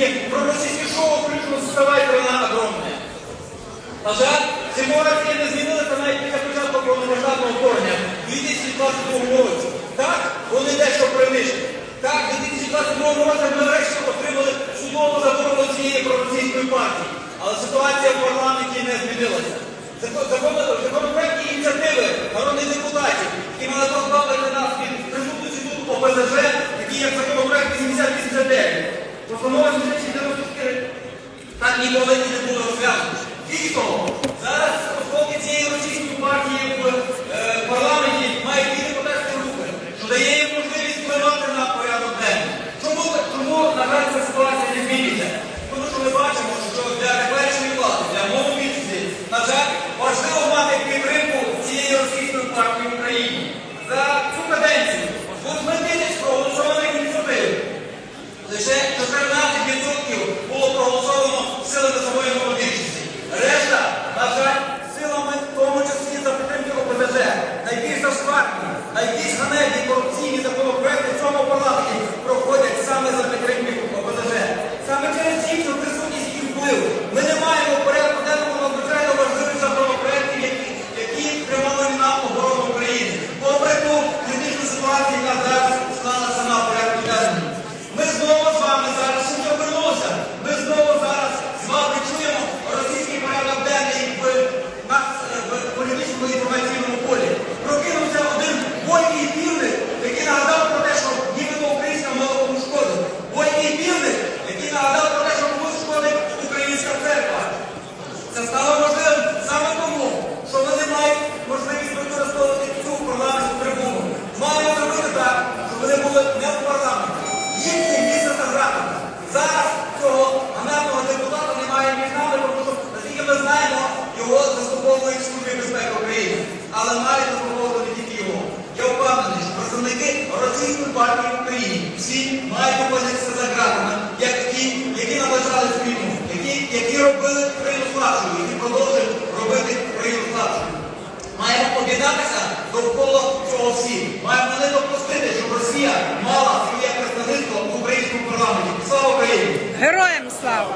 веке. Пробросійшов шоу, става і страна огромна. На жаль, зимова Росія не змінилася навіть після початку повномасштабного вторгнення в 2022 році. Так, вони дещо принижені. Так, в 2022 році ми нарешті отримали судову заборону цієї проросійської партії. Але ситуація в парламенті не змінилася. Законопроект na milionek i regularów Widzą, zaraz w dzieje rosyjskie але мають допомогу не тільки його. Я впевнений, що представники російської партії в Україні всі мають опинитися за ґратами, як ті, які наближали війну, які, які робили Україну слабшою, які продовжують робити Україну слабшою. Маємо об'єднатися довкола цього всі. Маємо не допустити, щоб Росія мала своє представництво в українському парламенті. Слава Україні! Героям слава!